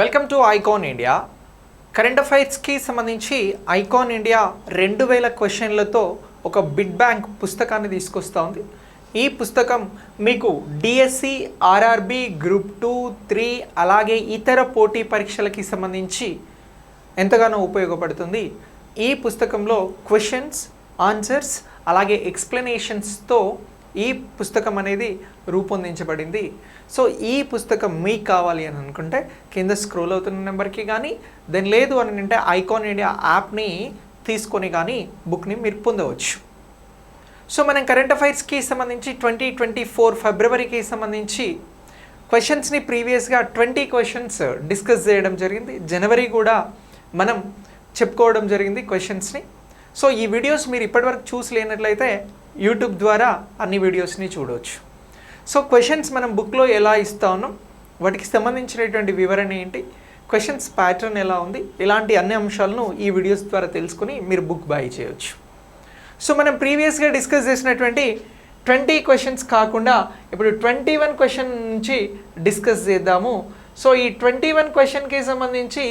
Welcome to icon India current అఫైర్స్కి సంబంధించి icon India రెండు వేల క్వశ్చన్లతో ఒక బిడ్ బ్యాంక్ పుస్తకాన్ని తీసుకొస్తూ ఉంది. ఈ పుస్తకం మీకు DSC RRB group two three అలాగే ఇతర పోటీ పరీక్షలకి సంబంధించి ఎంతగానో ఉపయోగపడుతుంది. ఈ పుస్తకంలో క్వశ్చన్స్ ఆన్సర్స్ అలాగే ఎక్స్ప్లెనేషన్స్తో ఈ పుస్తకం అనేది రూపొందించబడింది. సో ఈ పుస్తకం మీకు కావాలి అని అనుకుంటే కింద స్క్రోల్ అవుతున్న నెంబర్కి కానీ దెన్ లేదు అని అంటే ఐకాన్ ఇండియా యాప్ని తీసుకొని కానీ బుక్ని మీరు పొందవచ్చు. సో మనం కరెంట్ అఫైర్స్కి సంబంధించి ట్వంటీ ట్వంటీ ఫోర్ ఫిబ్రవరికి సంబంధించి క్వశ్చన్స్ని ప్రీవియస్గా ట్వంటీ క్వశ్చన్స్ డిస్కస్ చేయడం జరిగింది. జనవరి కూడా మనం చెప్పుకోవడం జరిగింది క్వశ్చన్స్ని. సో ఈ వీడియోస్ మీరు ఇప్పటివరకు చూసి లేనట్లయితే యూట్యూబ్ ద్వారా అన్ని వీడియోస్ని చూడవచ్చు సో క్వశ్చన్స్ మనం బుక్లో ఎలా ఇస్తా ఉన్నాం? వాటికి సంబంధించినటువంటి వివరణ ఏంటి? క్వశ్చన్స్ ప్యాటర్న్ ఎలా ఉంది? ఇలాంటి అన్ని అంశాలను ఈ వీడియోస్ ద్వారా తెలుసుకుని మీరు బుక్ బై చేయొచ్చు. సో మనం ప్రీవియస్గా డిస్కస్ చేసినటువంటి ట్వంటీ క్వశ్చన్స్ కాకుండా ఇప్పుడు ట్వంటీ వన్ క్వశ్చన్ నుంచి డిస్కస్ చేద్దాము. సో ఈ ట్వంటీ వన్ క్వశ్చన్కి సంబంధించి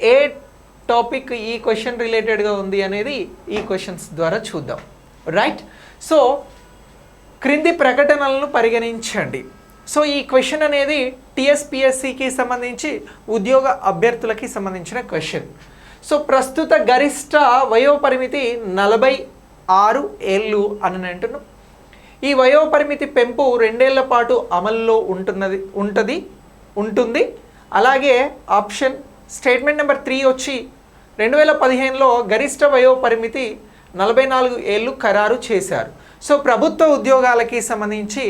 ఏ టాపిక్ ఈ క్వశ్చన్ రిలేటెడ్గా ఉంది అనేది ఈ క్వశ్చన్స్ ద్వారా చూద్దాం. రైట్ సో క్రింది ప్రకటనలను పరిగణించండి. సో ఈ క్వశ్చన్ అనేది టీఎస్పిఎస్సికి సంబంధించి ఉద్యోగ అభ్యర్థులకి సంబంధించిన క్వశ్చన్ సో ప్రస్తుత గరిష్ట వయోపరిమితి నలభై ఆరు ఏళ్ళు అని అంటున్నాం. ఈ వయోపరిమితి పెంపు రెండేళ్ళ పాటు అమల్లో ఉంటున్నది ఉంటుంది ఉంటుంది. అలాగే ఆప్షన్ స్టేట్మెంట్ నెంబర్ త్రీ వచ్చి రెండు వేల పదిహేనులో గరిష్ట వయోపరిమితి నలభై నాలుగు ఏళ్ళు ఖరారు చేశారు. సో ప్రభుత్వ ఉద్యోగాలకి సంబంధించి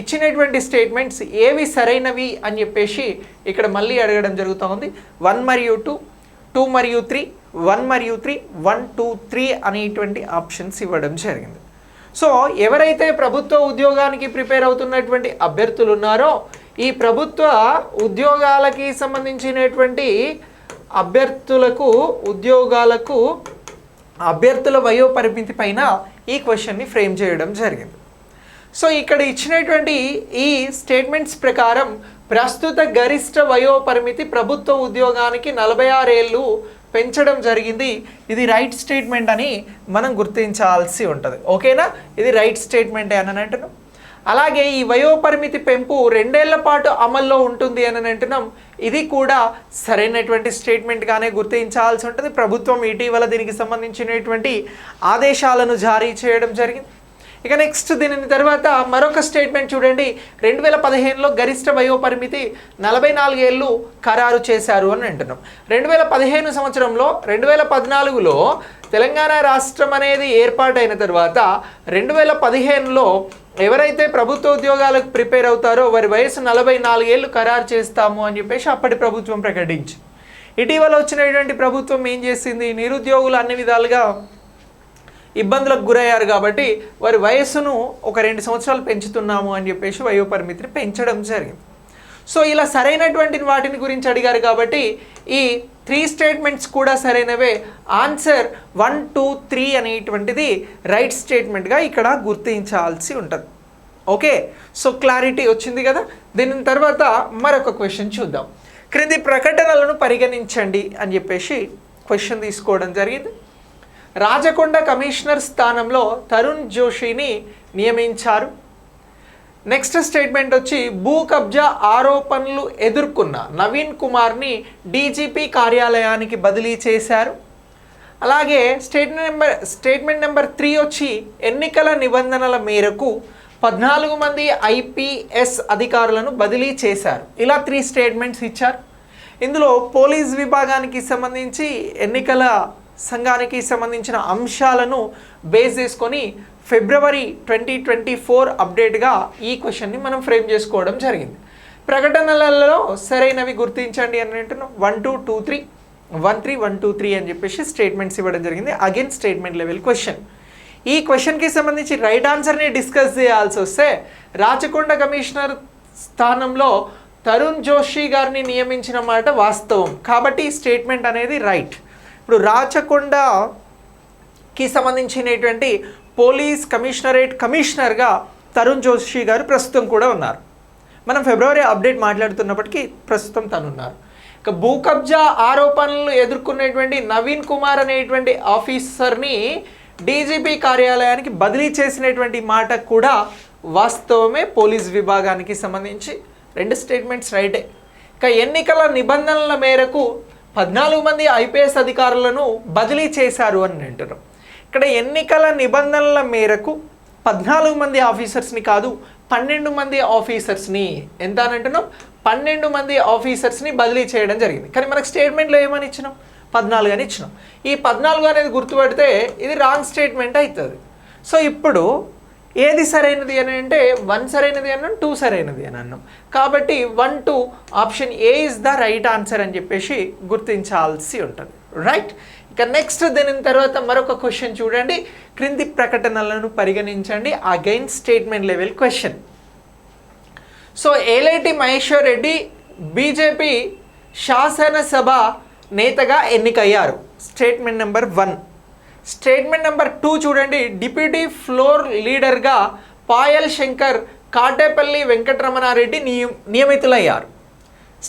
ఇచ్చినటువంటి స్టేట్మెంట్స్ ఏవి సరైనవి అని చెప్పేసి ఇక్కడ మళ్ళీ అడగడం జరుగుతుంది. వన్ మరియు టూ టూ మరియు త్రీ వన్ మరియు త్రీ వన్ టూ త్రీ అనేటువంటి ఆప్షన్స్ ఇవ్వడం జరిగింది. సో ఎవరైతే ప్రభుత్వ ఉద్యోగానికి ప్రిపేర్ అవుతున్నటువంటి అభ్యర్థులు ఉన్నారో ఈ ప్రభుత్వ ఉద్యోగాలకి సంబంధించినటువంటి అభ్యర్థులకు ఉద్యోగాలకు అభ్యర్థుల వయో పరిమితి పైన ఈ క్వశ్చన్ని ఫ్రేమ్ చేయడం జరిగింది. సో ఇక్కడ ఇచ్చినటువంటి ఈ స్టేట్మెంట్స్ ప్రకారం ప్రస్తుత గరిష్ట వయో పరిమితి ప్రభుత్వ ఉద్యోగానికి నలభై ఆరేళ్ళు పెంచడం జరిగింది. ఇది రైట్ స్టేట్మెంట్ అని మనం గుర్తించాల్సి ఉంటుంది. ఓకేనా? ఇది రైట్ స్టేట్మెంటే అని అంటున్నాం. అలాగే ఈ వయోపరిమితి పెంపు రెండేళ్ళ పాటు అమల్లో ఉంటుంది అని అంటున్నాం. ఇది కూడా సరైనటువంటి స్టేట్మెంట్గానే గుర్తించాల్సి ఉంటుంది. ప్రభుత్వం ఇటీవల దీనికి సంబంధించినటువంటి ఆదేశాలను జారీ చేయడం జరిగింది. ఇక నెక్స్ట్ దీని తర్వాత మరొక స్టేట్మెంట్ చూడండి. రెండు వేల పదిహేనులో గరిష్ట వయోపరిమితి నలభై నాలుగేళ్ళు ఖరారు చేశారు అని అంటున్నాం. రెండు వేల పదిహేను సంవత్సరంలో రెండు వేల పద్నాలుగులో తెలంగాణ రాష్ట్రం అనేది ఏర్పాటైన తర్వాత రెండు వేల పదిహేనులో ఎవరైతే ప్రభుత్వ ఉద్యోగాలకు ప్రిపేర్ అవుతారో వారి వయసు నలభై నాలుగేళ్ళు ఖరారు చేస్తాము అని చెప్పేసి అప్పటి ప్రభుత్వం ప్రకటించి ఇటీవల వచ్చినటువంటి ప్రభుత్వం ఏం చేసింది? నిరుద్యోగులు అన్ని విధాలుగా ఇబ్బందులకు గురయ్యారు కాబట్టి వారి వయస్సును ఒక రెండు సంవత్సరాలు పెంచుతున్నాము అని చెప్పేసి వయోపరిమితిని పెంచడం జరిగింది. సో ఇలా సరైనటువంటి వాటిని గురించి అడిగారు కాబట్టి ఈ త్రీ స్టేట్మెంట్స్ కూడా సరైనవే. ఆన్సర్ వన్ టూ త్రీ అనేటువంటిది రైట్ స్టేట్మెంట్గా ఇక్కడ గుర్తించాల్సి ఉంటుంది. ఓకే సో క్లారిటీ వచ్చింది కదా? దీని తర్వాత మరొక క్వశ్చన్ చూద్దాం. క్రింది ప్రకటనలను పరిగణించండి అని చెప్పేసి క్వశ్చన్ తీసుకోవడం జరిగింది. రాజకొండ కమిషనర్ స్థానంలో తరుణ్ జోషిని నియమించారు. నెక్స్ట్ స్టేట్మెంట్ వచ్చి భూ కబ్జా ఆరోపణలు ఎదుర్కొన్న నవీన్ కుమార్ని డీజీపీ కార్యాలయానికి బదిలీ చేశారు. అలాగే statement number statement number three వచ్చి ఎన్నికల నిబంధనల మేరకు పద్నాలుగు మంది ఐపీఎస్ అధికారులను బదిలీ చేశారు. ఇలా త్రీ స్టేట్మెంట్స్ ఇచ్చారు. ఇందులో పోలీస్ విభాగానికి సంబంధించి ఎన్నికల సంఘానికి సంబంధించిన అంశాలను బేస్ చేసుకొని ఫిబ్రవరి ట్వంటీ ట్వంటీ ఫోర్ అప్డేట్గా ఈ క్వశ్చన్ని మనం ఫ్రేమ్ చేసుకోవడం జరిగింది. ప్రకటనలలో సరైనవి గుర్తించండి అని అంటున్నాం. One two two three. One three one two three అని చెప్పేసి స్టేట్మెంట్స్ ఇవ్వడం జరిగింది. అగైన్ స్టేట్మెంట్ లెవెల్ క్వశ్చన్ ఈ క్వశ్చన్కి సంబంధించి రైట్ ఆన్సర్ని డిస్కస్ చేయాల్సి వస్తే రాచకొండ కమిషనర్ స్థానంలో తరుణ్ జోషి గారిని నియమించిన మాట వాస్తవం. కాబట్టి ఈ స్టేట్మెంట్ అనేది రైట్ ఇప్పుడు రాచకొండకి సంబంధించినటువంటి పోలీస్ కమిషనరేట్ కమిషనర్గా తరుణ్ జోషి గారు ప్రస్తుతం కూడా ఉన్నారు. మనం ఫిబ్రవరి అప్డేట్ మాట్లాడుతున్నప్పటికీ ప్రస్తుతం తను ఉన్నారు ఇక భూ కబ్జా ఆరోపణలు ఎదుర్కొనేటువంటి నవీన్ కుమార్ అనేటువంటి ఆఫీసర్ని డీజీపీ కార్యాలయానికి బదిలీ చేసినటువంటి మాట కూడా వాస్తవమే పోలీస్ విభాగానికి సంబంధించి. రెండు స్టేట్మెంట్స్ రైటే. ఇక ఎన్నికల నిబంధనల మేరకు పద్నాలుగు మంది ఐపీఎస్ అధికారులను బదిలీ చేశారు అని అంటున్నాం ఇక్కడ ఎన్నికల నిబంధనల మేరకు పద్నాలుగు మంది ఆఫీసర్స్ని కాదు పన్నెండు మంది ఆఫీసర్స్ని ఎంత అని అంటున్నాం? పన్నెండు మంది ఆఫీసర్స్ని బదిలీ చేయడం జరిగింది. కానీ మనకు స్టేట్మెంట్లో ఏమని ఇచ్చినాం? పద్నాలుగు అని ఇచ్చినాం. ఈ పద్నాలుగు అనేది గుర్తుపడితే ఇది రాంగ్ స్టేట్మెంట్ అవుతుంది. సో ఇప్పుడు ఏది సరైనది అని అంటే వన్ సరైనది అన్నాం టూ సరైనది అని అన్నాం. కాబట్టి one two option A is the right answer అని చెప్పేసి గుర్తించాల్సి ఉంటుంది. రైట్ ఇక నెక్స్ట్ దీని తర్వాత మరొక క్వశ్చన్ చూడండి. క్రింది ప్రకటనలను పరిగణించండి. Again statement level question so Aleti Maheshwar Reddy BJP శాసనసభ నేతగా ఎన్నికయ్యారు? Statement number one statement number two చూడండి. డిప్యూటీ ఫ్లోర్ లీడర్గా పాయల్ శంకర్ కాటేపల్లి వెంకటరమణారెడ్డి నియ నియమితులయ్యారు.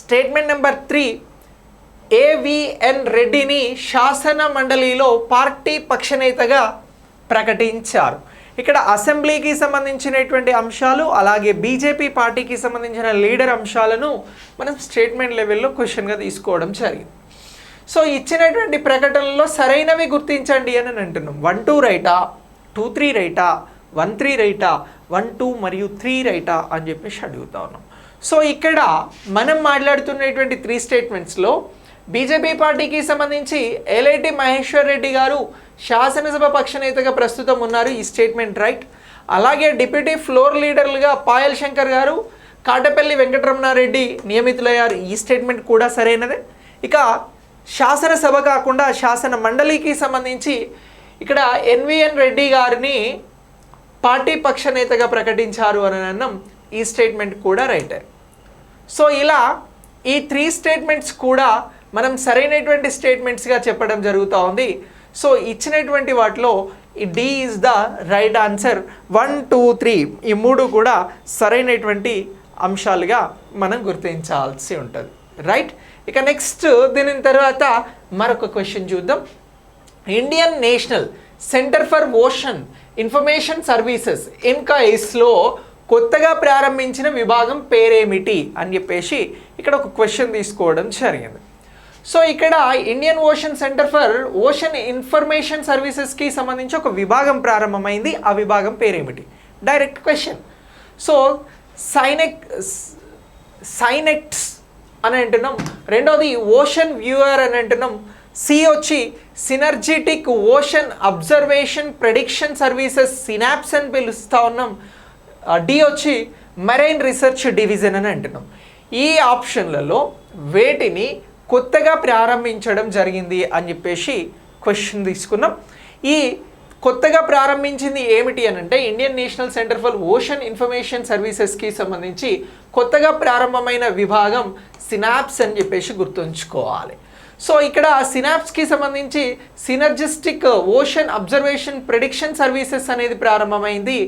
స్టేట్మెంట్ నెంబర్ త్రీ ఏవిఎన్ రెడ్డిని శాసన మండలిలో పార్టీ పక్షనేతగా ప్రకటించారు. ఇక్కడ అసెంబ్లీకి సంబంధించినటువంటి అంశాలు అలాగే బీజేపీ పార్టీకి సంబంధించిన లీడర్ అంశాలను మనం స్టేట్మెంట్ లెవెల్లో క్వశ్చన్గా తీసుకోవడం జరిగింది. సో ఇచ్చినటువంటి ప్రకటనలో సరైనవి గుర్తించండి అని అంటున్నాం వన్ టూ రైటా టూ త్రీ రైటా వన్ త్రీ రైటా వన్ టూ మరియు త్రీ రైటా అని చెప్పేసి అడుగుతా ఉన్నాం. సో ఇక్కడ మనం మాట్లాడుతున్నటువంటి త్రీ స్టేట్మెంట్స్లో బీజేపీ పార్టీకి సంబంధించి ఎల్ఐటి మహేశ్వర్ రెడ్డి గారు శాసనసభ పక్షనేతగా ప్రస్తుతం ఉన్నారు. ఈ స్టేట్మెంట్ రైట్ అలాగే డిప్యూటీ ఫ్లోర్ లీడర్లుగా పాయల్ శంకర్ గారు కాటపల్లి వెంకటరమణారెడ్డి నియమితులయ్యారు. ఈ స్టేట్మెంట్ కూడా సరైనదే. ఇక శాసనసభ కాకుండా శాసన మండలికి సంబంధించి ఇక్కడ ఎన్విఎన్ రెడ్డి గారిని పార్టీ పక్ష నేతగా ప్రకటించారు అని అన్నం ఈ స్టేట్మెంట్ కూడా రైటే. సో ఇలా ఈ త్రీ స్టేట్మెంట్స్ కూడా మనం సరైనటువంటి స్టేట్మెంట్స్గా చెప్పడం జరుగుతూ ఉంది. సో ఇచ్చినటువంటి వాటిలో ఈ D is the right answer. One two three ఈ మూడు కూడా సరైనటువంటి అంశాలుగా మనం గుర్తించాల్సి ఉంటుంది. రైట్ ఇక నెక్స్ట్ దీని తర్వాత మరొక క్వశ్చన్ చూద్దాం. Indian national centre for ocean information services ఇన్కాయిస్లో కొత్తగా ప్రారంభించిన విభాగం పేరేమిటి అని చెప్పేసి ఇక్కడ ఒక క్వశ్చన్ తీసుకోవడం జరిగింది. సో ఇక్కడ Indian ocean centre for ocean information సర్వీసెస్కి సంబంధించి ఒక విభాగం ప్రారంభమైంది. ఆ విభాగం పేరేమిటి? Direct question so synec synects అని అంటున్నాం. రెండవది ఓషన్ వ్యూయర్ అని అంటున్నాం. సి వచ్చి synergistic ocean observation prediction services SYNOPS అని పిలుస్తూ ఉన్నాం. డి వచ్చి మెరైన్ రీసెర్చ్ డివిజన్ అని అంటున్నాం. ఈ ఆప్షన్లలో వేటిని కొత్తగా ప్రారంభించడం జరిగింది అని చెప్పేసి క్వశ్చన్ తీసుకున్నాం. ఈ కొత్తగా ప్రారంభించింది ఏమిటి అని అంటే Indian national centre for ocean information సర్వీసెస్కి సంబంధించి కొత్తగా ప్రారంభమైన విభాగం సినాప్స్ అని చెప్పేసి గుర్తుంచుకోవాలి. సో ఇక్కడ సినాప్స్కి సంబంధించి synergistic ocean observation prediction services అనేది ప్రారంభమైంది.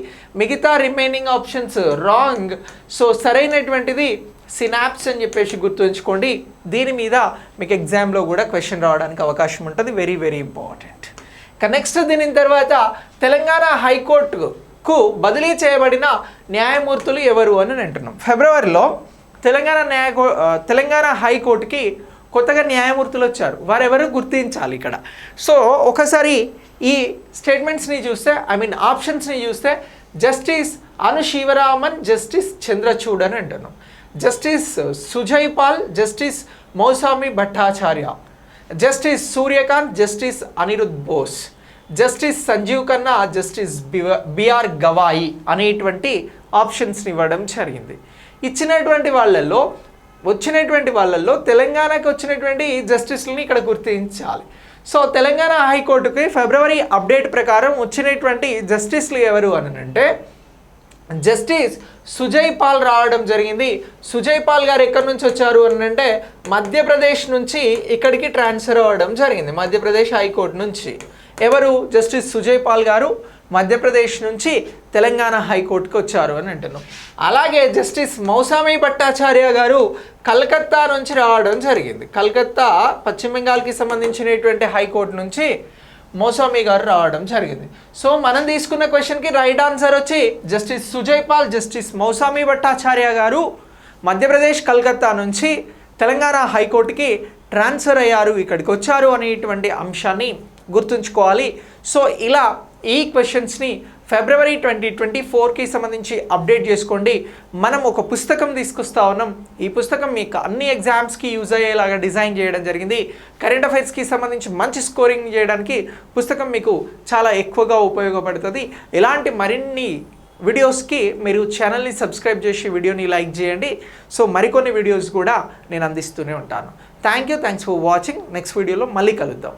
మిగతా రిమైనింగ్ ఆప్షన్స్ రాంగ్. సో సరైనటువంటిది సినాప్స్ అని చెప్పేసి గుర్తుంచుకోండి. దీని మీద మీకు ఎగ్జామ్లో కూడా క్వశ్చన్ రావడానికి అవకాశం ఉంటుంది. Very very important. నెక్స్ట్ దీని తర్వాత తెలంగాణ హైకోర్టుకు బదిలీ చేయబడిన న్యాయమూర్తులు ఎవరు అని అంటున్నాం. ఫిబ్రవరిలో తెలంగాణ న్యాయ తెలంగాణ హైకోర్టుకి కొత్తగా న్యాయమూర్తులు వచ్చారు. వారెవరు గుర్తించాలి ఇక్కడ. సో ఒకసారి ఈ స్టేట్మెంట్స్ని చూస్తే ఐ మీన్ ఆప్షన్స్ని చూస్తే జస్టిస్ అను శివరామన్ జస్టిస్ చంద్రచూడ్ అని అంటున్నాం. Justice Sujoy Paul justice Moushumi Bhattacharya. Justice Suryakant justice Aniruddha Bose justice Sanjiv Khanna justice B R Gavai అనేటువంటి ఆప్షన్స్ని ఇవ్వడం జరిగింది. ఇచ్చినటువంటి వాళ్ళల్లో వచ్చినటువంటి వాళ్ళల్లో తెలంగాణకు వచ్చినటువంటి జస్టిస్లని ఇక్కడ గుర్తించాలి. సో తెలంగాణ హైకోర్టుకి ఫిబ్రవరి అప్డేట్ ప్రకారం వచ్చినటువంటి జస్టిస్లు ఎవరు అని అంటే జస్టిస్ సుజయ్ పాల్ రావడం జరిగింది. సుజయ్ పాల్ గారు ఎక్కడి నుంచి వచ్చారు అని అంటే మధ్యప్రదేశ్ నుంచి ఇక్కడికి ట్రాన్స్ఫర్ అవ్వడం జరిగింది. మధ్యప్రదేశ్ హైకోర్టు నుంచి. ఎవరు? జస్టిస్ సుజయ్ పాల్ గారు మధ్యప్రదేశ్ నుంచి తెలంగాణ హైకోర్టుకి వచ్చారు అని అంటున్నాం. అలాగే జస్టిస్ మౌసామి భట్టాచార్య గారు కలకత్తా నుంచి రావడం జరిగింది. కలకత్తా పశ్చిమ బెంగాల్కి సంబంధించినటువంటి హైకోర్టు నుంచి మౌసామి గారు రావడం జరిగింది. సో మనం తీసుకున్న క్వశ్చన్కి రైట్ ఆన్సర్ వచ్చి జస్టిస్ సుజయ్ పాల్ జస్టిస్ మౌసామి భట్టాచార్య గారు మధ్యప్రదేశ్ కలకత్తా నుంచి తెలంగాణ హైకోర్టుకి ట్రాన్స్ఫర్ అయ్యారు. ఇక్కడికి వచ్చారు అనేటువంటి అంశాన్ని గుర్తుంచుకోవాలి. సో ఇలా ఈ క్వశ్చన్స్ని ఫిబ్రవరి ట్వంటీ ట్వంటీ ఫోర్కి సంబంధించి అప్డేట్ చేసుకోండి. మనం ఒక పుస్తకం తీసుకొస్తా ఉన్నాం. ఈ పుస్తకం మీకు అన్ని ఎగ్జామ్స్కి యూజ్ అయ్యేలాగా డిజైన్ చేయడం జరిగింది. కరెంట్ అఫైర్స్కి సంబంధించి మంచి స్కోరింగ్ చేయడానికి పుస్తకం మీకు చాలా ఎక్కువగా ఉపయోగపడుతుంది. ఇలాంటి మరిన్ని వీడియోస్కి మీరు ఛానల్ని సబ్స్క్రైబ్ చేసి వీడియోని లైక్ చేయండి. సో మరికొన్ని వీడియోస్ కూడా నేను అందిస్తూనే ఉంటాను. Thank you thanks for watching. Next వీడియోలో మళ్ళీ కలుద్దాం.